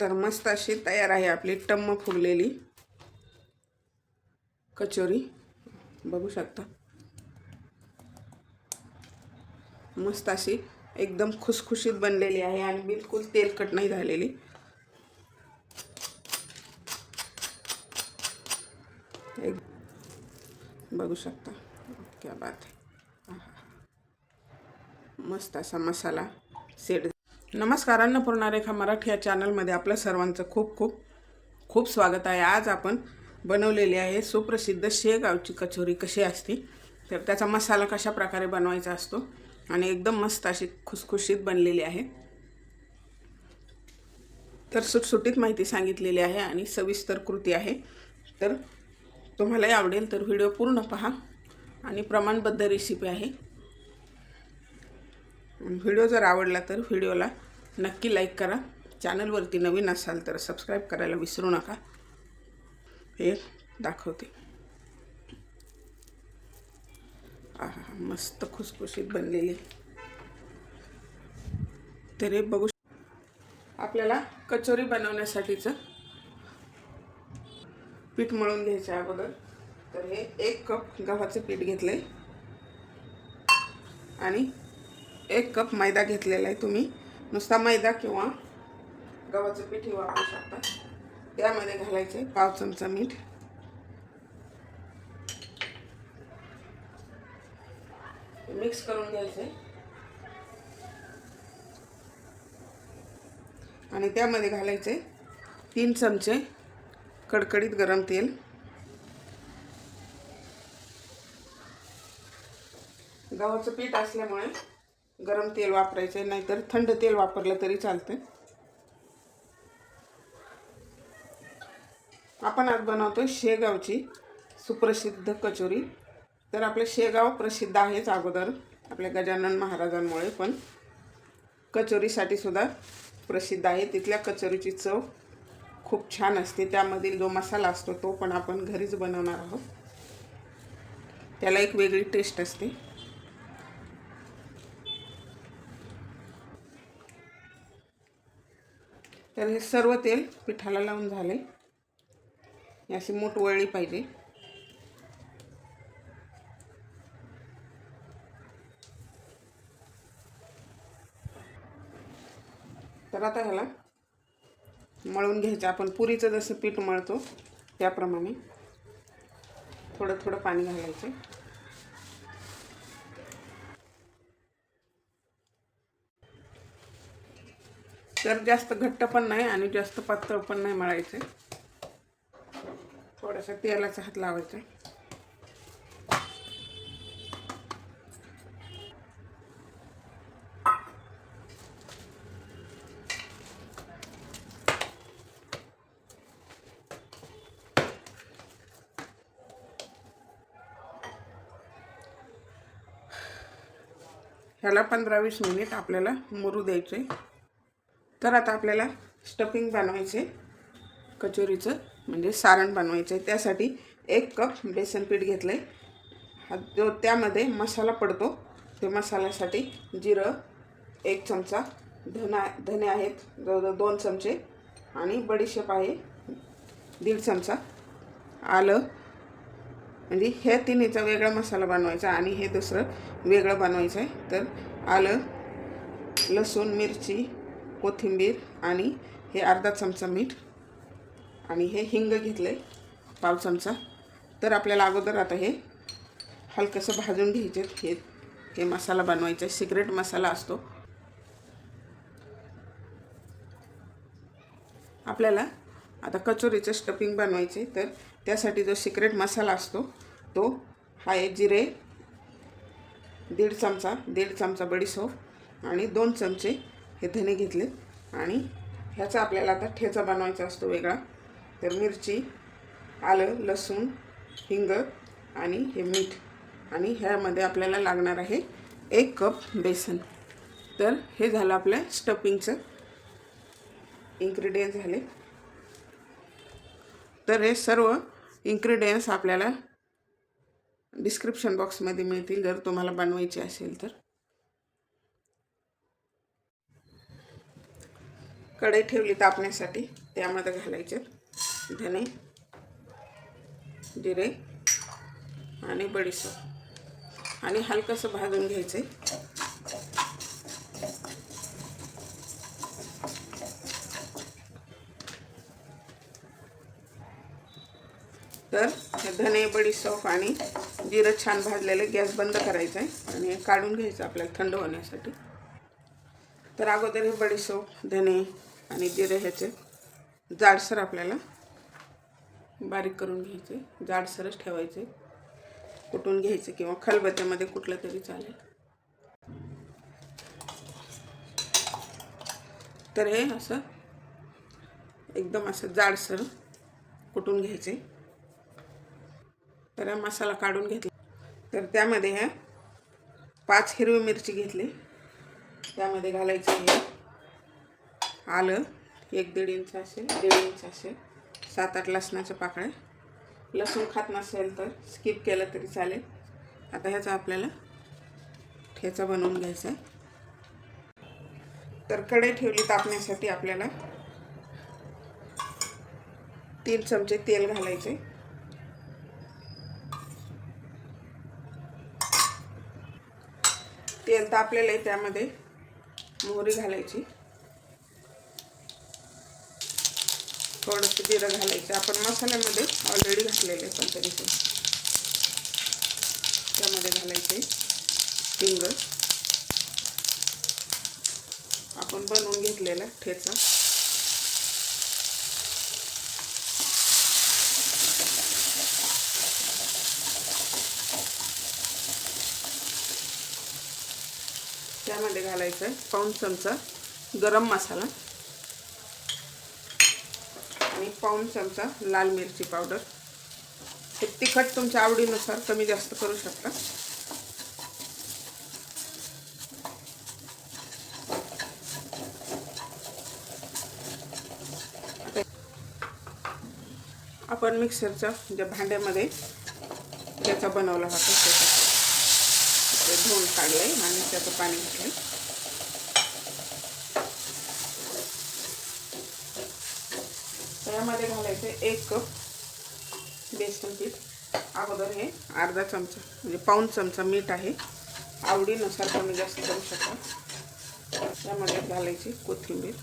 तर मस्त अशी तयार आहे आपली टम्म फुगलेली. कचोरी. बघू शकता. मस्त अशी एकदम खुसखुशीत बनलेली आहे आणि बिलकुल तेलकट नाही झालेली. एक बघू शकता. क्या बात आहे. मस्त असा मसाला सेट नमस्कार अन्नपूर्णारेखा मराठी या चॅनलमध्ये आपलं सर्वांचं खूप खूप खूप स्वागत आहे. आज आपण बनवलेली आहे सुप्रसिद्ध शेगावची कचोरी कशी असते तर त्याचा मसाला कशा प्रकारे बनवायचा असतो आणि एकदम मस्त अशी खुसखुशीत बनलेली आहे. तर सुटसुटीत माहिती सांगितलेली आहे आणि सविस्तर कृती आहे. तर तुम्हालाही आवडेल तर व्हिडिओ पूर्ण पहा आणि प्रमाणबद्ध रेसिपी आहे. व्हिडिओ जर आवडला तर व्हिडिओला नक्की लाईक करा. चॅनलवरती नवीन असाल तर सबस्क्राईब करायला विसरू नका. हे दाखवते. आहा मस्त खुसखुशीत बनलेली. तर हे बघू आपल्याला कचोरी बनवण्यासाठीचं पीठ मळून घ्यायचं आहे अगोदर. तर हे एक कप गव्हाचं पीठ घेतलं आहे आणि एक कप मैदा घेतलेला आहे तुम्ही. नुसता मैदा किंवा गव्हाचं पीठही वापरू शकता. त्यामध्ये घालायचे पाव चमचा मीठ. मिक्स करून घ्यायचे. आणि त्यामध्ये घालायचे तीन चमचे कडकडीत गरम तेल. गव्हाचं पीठ असल्यामुळे गरम तेल वापरायचं आहे नाहीतर थंड तेल वापरलं तरी चालतं आपण आज बनवतो शेगावची सुप्रसिद्ध कचोरी. तर आपलं शेगाव प्रसिद्ध आहेच अगोदर आपल्या गजानन महाराजांमुळे पण कचोरीसाठी सुद्धा प्रसिद्ध आहे. तिथल्या कचोरीची चव खूप छान असते. त्यामधील जो मसाला असतो तो पण आपण घरीच बनवणार आहोत. त्याला एक वेगळी टेस्ट असते. तर हे सर्व तेल पिठाला लावून झाले. अशी मूठ वळली पाहिजे. तर आता ह्याला मळून घ्यायचं. आपण पुरीचं जसं पीठ मळतो त्याप्रमाणे थोडं थोडं पाणी घालायचं. तर जास्त घट्ट पण नाही आणि जास्त पातळ पण नाही मळायचं. थोडंसं तेलाचा हात लावायचा. ह्याला पंधरा वीस मिनिट आपल्याला मुरू द्यायचे. तर आता आपल्याला स्टफिंग बनवायचे कचोरीचं म्हणजे सारण बनवायचं आहे त्यासाठी एक कप बेसन पीठ घेतलं आहे हा जो त्यामध्ये मसाला पडतो ते मसाल्यासाठी जिरं एक चमचा धना धने आहेत जवळजवळ दोन चमचे. आणि बडीशेप आहे दीड चमचा. आलं म्हणजे ह्या तिन्हीचा वेगळा मसाला बनवायचा आणि हे दुसरं वेगळं बनवायचं आहे तर आलं लसूण मिरची कोथिंबीर आणि हे अर्धा चमचा मीठ आणि हे हिंग घेतलं आहे पाव चमचा. तर आपल्याला अगोदर आता हे हलकंसं भाजून घ्यायचे हे हे मसाला बनवायचा आहे. सिक्रेट मसाला असतो. आपल्याला आता कचोरीचं स्टफिंग बनवायचे तर त्यासाठी जो सिक्रेट मसाला असतो तो हा आहे जिरे दीड चमचा दीड चमचा बडीसोप आणि दोन चमचे हे धने घेतले. आणि ह्याचा आपल्याला आता ठेचा बनवायचा असतो वेगळा. तर मिरची आलं लसूण हिंग आणि हे मीठ. आणि ह्यामध्ये आपल्याला लागणार आहे एक कप बेसन. तर हे झालं आपल्या स्टफिंगचं. इन्ग्रेडियंट झाले. तर हे सर्व इन्ग्रेडियंट्स आपल्याला डिस्क्रिप्शन बॉक्समध्ये मिळतील जर तुम्हाला बनवायचे असेल तर. कढई ठेवली तापण्यासाठी त्यामध्ये घालायचे धने जिरे आणि बडीशेप. आणि हलकंसं भाजून घ्यायचं तर हे धने बडीशेप आणि जिरं छान भाजलेले गॅस बंद करायचा आहे आणि काढून घ्यायचं आपल्याला थंड होण्यासाठी. तर अगोदर हे बडीशेप धने आणि जिरे ह्याचे जाडसर आपल्याला बारीक करून घ्यायचे जाडसरच ठेवायचे. कुटून घ्यायचे किंवा खलबत्त्यामध्ये कुठलं तरी चालेल. तर हे असं एकदम असं जाडसर कुटून घ्यायचे. तर हा मसाला काढून घेतला. तर त्यामध्ये ह्या पाच हिरवी मिरची घेतली. त्यामध्ये घालायची हे. आलं. एक दीड इंच असेल दीड इंच असेल. सात आठ लसणाच्या पाकळ्या. लसूण खात नसेल तर स्किप केलं तरी चालेल. आता ह्याचा आपल्याला ठेचा बनवून घ्यायचा आहे. तर कढई ठेवली तापण्यासाठी आपल्याला तीन चमचे तेल घालायचे. तेल तापलेलं आहे त्यामध्ये मोहरी घालायची. थोडंसं जिरं घालायचं. आपण मसाल्यामध्ये ऑलरेडी घातलेलं आहे पण तरी त्यामध्ये घालायचे हिंग. आपण बनवून घेतलेला ठेचा. त्यामध्ये घालायचं आहे पाऊण चमचा गरम मसाला. पाऊण चमचा लाल मिरची पावडर. हे तिखट तुमच्या आवडीनुसार कमी जास्त करू शकता. आपण मिक्सरच्या ज्या भांड्यामध्ये त्याचा बनवला होता त्याचा धुवून काढलं आहे आणि त्याचं पाणी घातलं त्यामध्ये घालायचं एक कप बेसन पीठ. अगोदर हे अर्धा चमचा म्हणजे पाऊन चमचा मीठ आहे. आवडीनुसार कमी जास्त करू शकता. त्यामध्ये घालायची कोथिंबीर.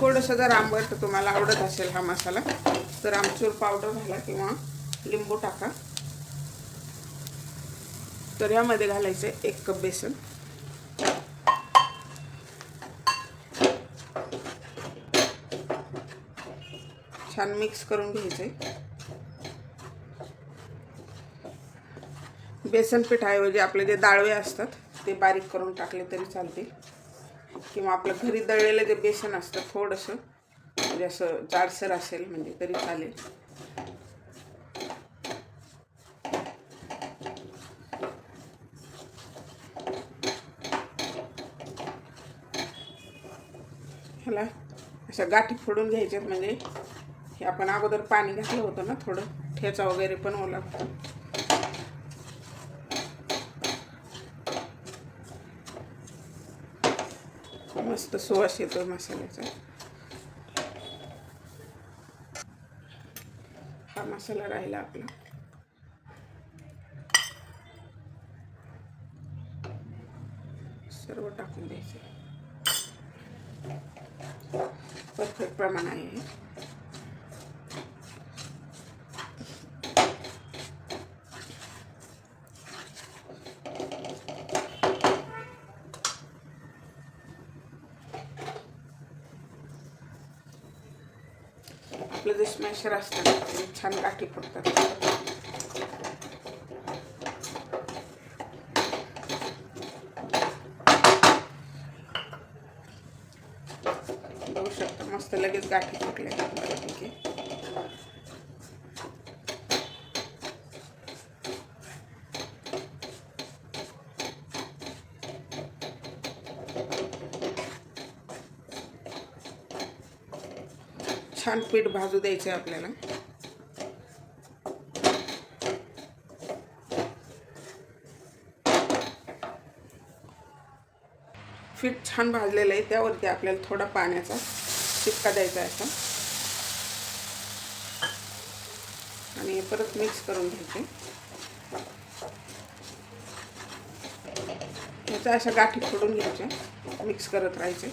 थोडंसं जर आंबट तुम्हाला आवडत असेल हा मसाला तर आमचूर पावडर घाला किंवा लिंबू टाका. तर यामध्ये आहे एक कप बेसन. छान मिक्स करून घ्यायचे बेसन पिठाऐवजी आपले जे दाळवे असतात ते बारीक करून टाकले तरी चालतील. किंवा आपलं घरी दळलेलं जे बेसन असतं थोडंसं म्हणजे असं जाडसर असेल म्हणजे तरी चालेल ह्याला अशा गाठी फोडून घ्यायच्यात म्हणजे हे आपण अगोदर पाणी घातलं होतं ना थोडं ठेचा वगैरे पण ओला. होता मस्त सुवास येतो मसाल्याचा. हा मसाला राहिला आपला सर्व टाकून द्यायचं परफेक्ट प्रमाण आहे आपलं जे स्मॅशर असतात छान काठी पडतात. लगेच गाठी फुटल्या बऱ्यापैकी छान पीठ भाजू द्यायचं आहे आपल्याला. पीठ छान भाजलेलं आहे त्यावरती आपल्याला थोडा पाण्याचा शिपका द्यायचा आहे असा आणि हे परत मिक्स करून घ्यायचे. याचा अशा गाठी फोडून घ्यायच्या मिक्स करत राहायचे.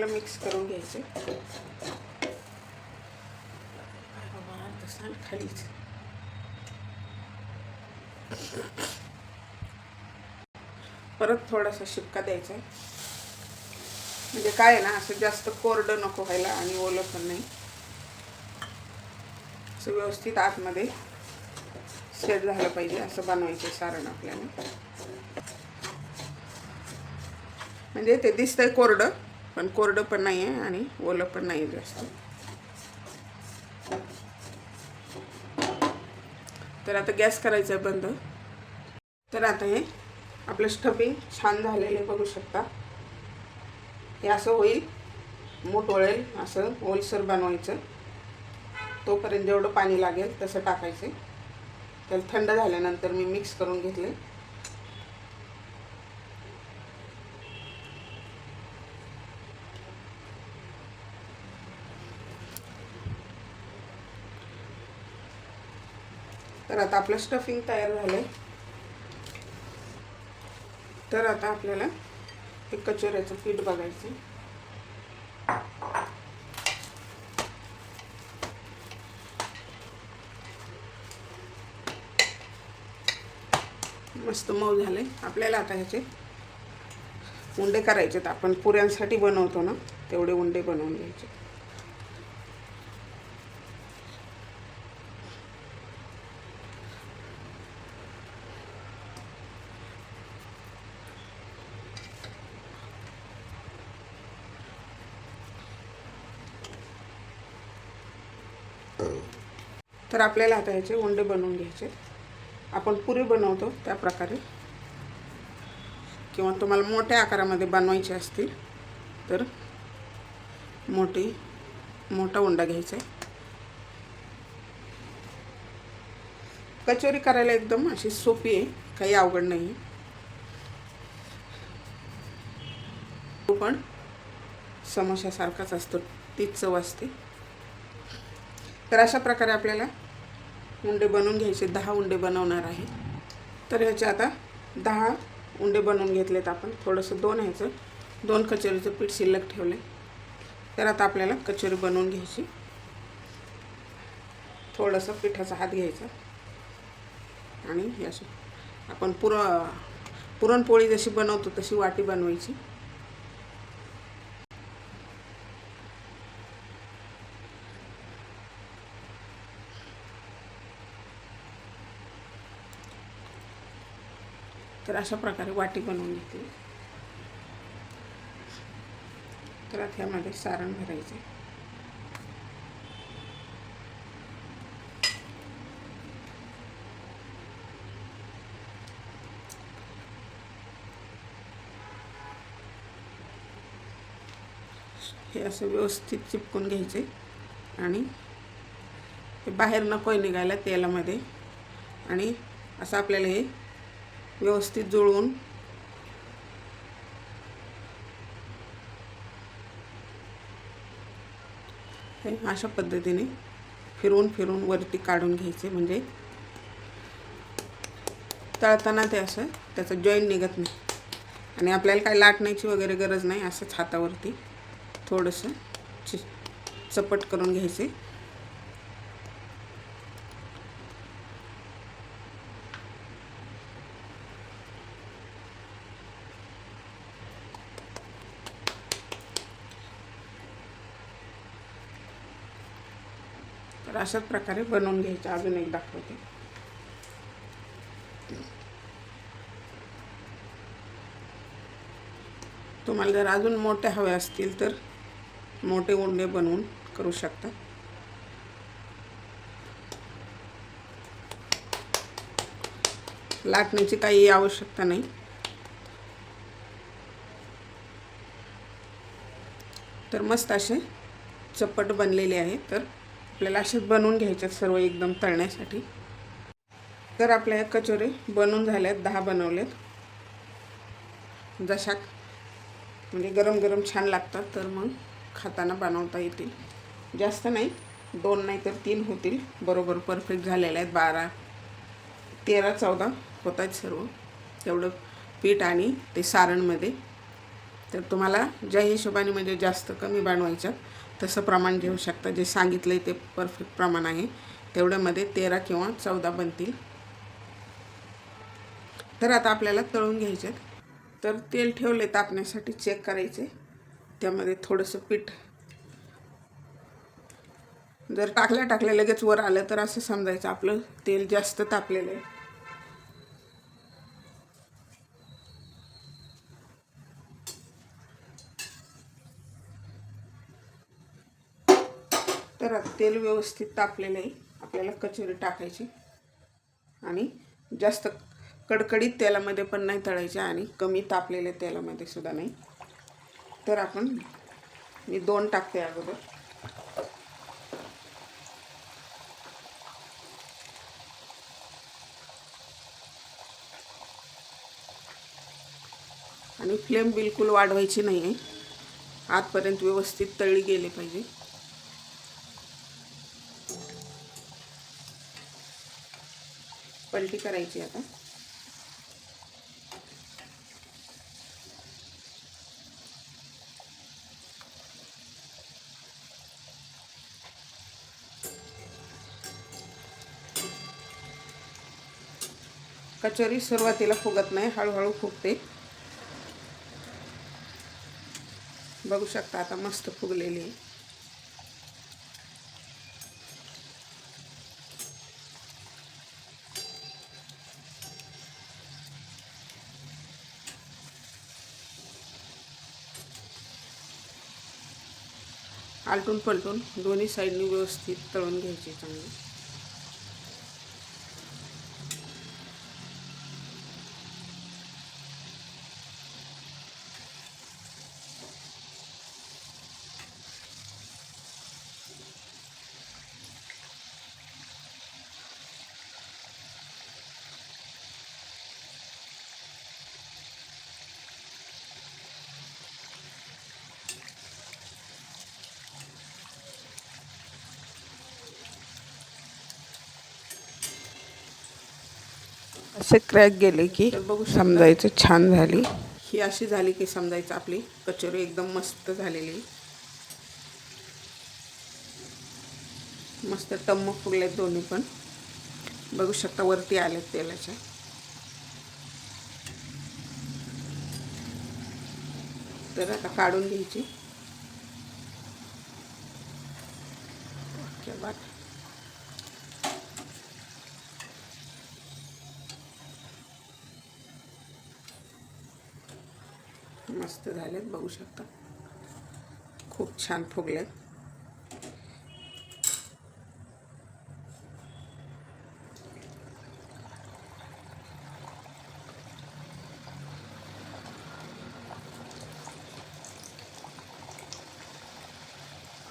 चांगलं मिक्स करून घ्यायचे. बाबा खालीच. परत थोडासा शिपका द्यायचा म्हणजे काय आहे ना असं जास्त कोरडं नको व्हायला आणि ओलं पण नाही. असं व्यवस्थित आतमध्ये सेट झालं पाहिजे असं बनवायचं सारण आपल्याला. म्हणजे ते दिसतंय कोरडं पण कोरडं पण नाही आहे आणि ओलं पण नाही जास्त. तर आता गॅस करायचा आहे बंद. तर आता हे आपलं स्टफिंग छान झालेले बघू शकता. हे असं होईल मूठ वळेल असं ओलसर बनवायचं. तोपर्यंत जेवढं पाणी लागेल तसं टाकायचं. त्याला थंड झाल्यानंतर मी मिक्स करून घेतले. तर आता आपलं स्टफिंग तयार झालं आहे तर आता आपल्याला हे कचोऱ्याचं पीठ बघायचं मस्त मऊ झाले आपल्याला आता ह्याचे उंडे करायचे आपण पुऱ्यांसाठी बनवतो ना तेवढे उंडे बनवून घ्यायचे. तर आपल्याला आता ह्याचे उंडे बनवून घ्यायचे आपण पुरी बनवतो त्या प्रकारे. किंवा तुम्हाला मोठ्या आकारामध्ये बनवायचे असतील तर मोठी मोठा उंडा घ्यायचा आहे. कचोरी करायला एकदम अशी सोपी आहे काही अवघड नाही आहे. तो पण समोशासारखाच असतो तीच चव असते. तर अशा प्रकारे आपल्याला उंडे बनवून घ्यायचे. दहा उंडे बनवणार आहे. तर ह्याचे आता दहा उंडे बनवून घेतलेत आपण. थोडंसं दोन ह्याचं दोन कचोरीचं पीठ शिल्लक ठेवलं तर आता आपल्याला कचोरी बनवून घ्यायची. थोडंसं पिठाचा हात घ्यायचा. आणि हे अशी आपण पुर पुरणपोळी जशी बनवतो तशी वाटी बनवायची. तर अशा प्रकारे वाटी बनवून घेतली तर आता ह्यामध्ये सारण भरायचे. हे असं व्यवस्थित चिपकून घ्यायचे. आणि हे बाहेर नको निघायला तेलामध्ये. आणि असं आपल्याला हे व्यवस्थित जुळवून. हे अशा पद्धतीने फिरवून फिरवून वरती काढून घ्यायचे. म्हणजे तळताना ते असं त्याचं जॉईंट निघत नाही. आणि आपल्याला काय लाटण्याची वगैरे गरज नाही. असंच हातावरती थोडंसं चि चपट करून घ्यायचे. अशाच प्रकारे बनवून घ्यायचे. अजून एक दाखवते. तुम्हाला जर अजून मोठे हवे असतील तर मोठे उंडे बनवून करू शकता. लाटण्याची काही आवश्यकता नाही. तर मस्त असे चपट बनलेले आहे तर आपल्याला असेच बनवून घ्यायचे सर्व एकदम तळण्यासाठी. तर आपल्या या कचोरे बनवून झाल्यात दहा बनवलेत. जशा म्हणजे गरम गरम छान लागतात तर मग खाताना बनवता येतील. जास्त नाही दोन नाही तर तीन होतील. बरोबर परफेक्ट झालेले आहेत. बारा तेरा चौदा होत आहेत सर्व. तेवढं पीठ आणि ते सारणमध्ये तर तुम्हाला ज्या हिशोबाने म्हणजे जास्त कमी बनवायच्यात तसं प्रमाण घेऊ शकता. जे सांगितलं आहे ते परफेक्ट प्रमाण आहे. तेवढ्यामध्ये तेरा किंवा चौदा बनतील. तर आता आपल्याला तळून घ्यायचे आहेत तर तेल ठेवले तापण्यासाठी चेक करायचे. त्यामध्ये थोडंसं पीठ. जर टाकल्या टाकल्या लगेच वर आलं तर असं समजायचं. आपलं तेल जास्त तापलेलं आहे. तर तेल व्यवस्थित तापलेलं आहे आपल्याला कचोरी टाकायची. आणि जास्त कडकडीत तेलामध्ये पण नाही तळायचे आणि कमी तापलेल्या तेलामध्ये सुद्धा नाही. तर आपण मी दोन टाकते अगोदर. आणि फ्लेम बिलकुल वाढवायची नाही आहे आतपर्यंत व्यवस्थित तळली गेले पाहिजे. पलटी करायची आता. कचोरी सुरुवातीला फुगत नाही हळूहळू फुगते. बघू शकता आता मस्त फुगलेली आहे. आलटून पलटून दोन्ही साईडनी व्यवस्थित तळून घ्यायचे चांगले. असे क्रॅक गेले की बघू समजायचं छान झाली. ही अशी झाली की समजायचं आपली कचोरी एकदम मस्त झालेली. मस्त टम्म फुगलेत दोन्ही पण. बघू शकता वरती आलेत तेलाच्या. तर आता काढून घ्यायची. ओके मस्त झालेत बघू शकता. खूप छान फुगलेत.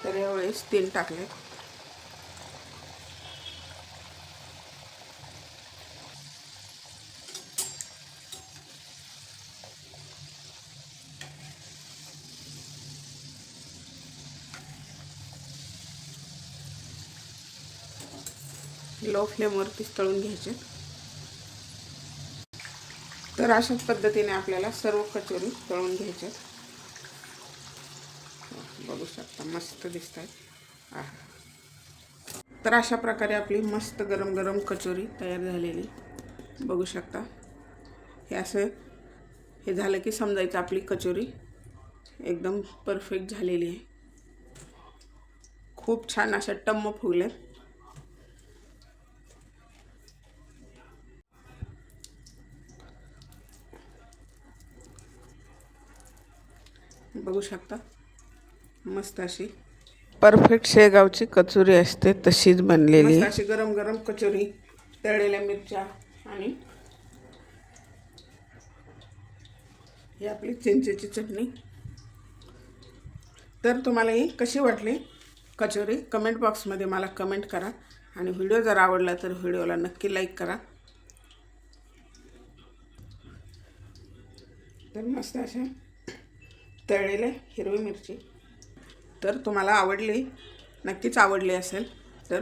तर यावेळेस तेल टाकले लो फ्लेमवर तळून घ्यायचे. तर अशाच पद्धतीने आपल्याला सर्व कचोरी तळून घ्यायच्यात बघू शकता मस्त दिसत आहेत तर अशा प्रकारे आपली मस्त गरम गरम कचोरी तयार झालेली. बघू शकता. हे असं हे झालं की समजायचं आपली कचोरी एकदम परफेक्ट झालेली आहे. खूप छान अशा टम्म फुगल्यात. बघू शकता. मस्त अशी. परफेक्ट शेगावची कचोरी असते तशीच बनलेली. अशी गरम गरम कचोरी तळलेल्या मिरच्या आणि ही आपली चिंचेची चटणी. तर तुम्हाला ही कशी वाटली कचोरी? कमेंट बॉक्समध्ये मला कमेंट करा. आणि व्हिडिओ जर आवडला तर व्हिडिओला नक्की लाईक करा. तर मस्त अशा तळलेले हिरवी मिरची. तर तुम्हाला आवडली नक्कीच आवडली असेल तर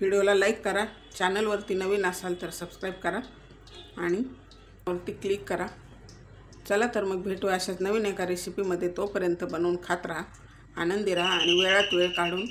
व्हिडिओला लाईक करा चॅनलवरती नवीन असाल तर सबस्क्राईब करा आणि वरती क्लिक करा. चला तर मग भेटू अशाच नवीन एका रेसिपीमध्ये तोपर्यंत बनवून खात राहा आनंदी राहा आणि वेळात वेळ काढून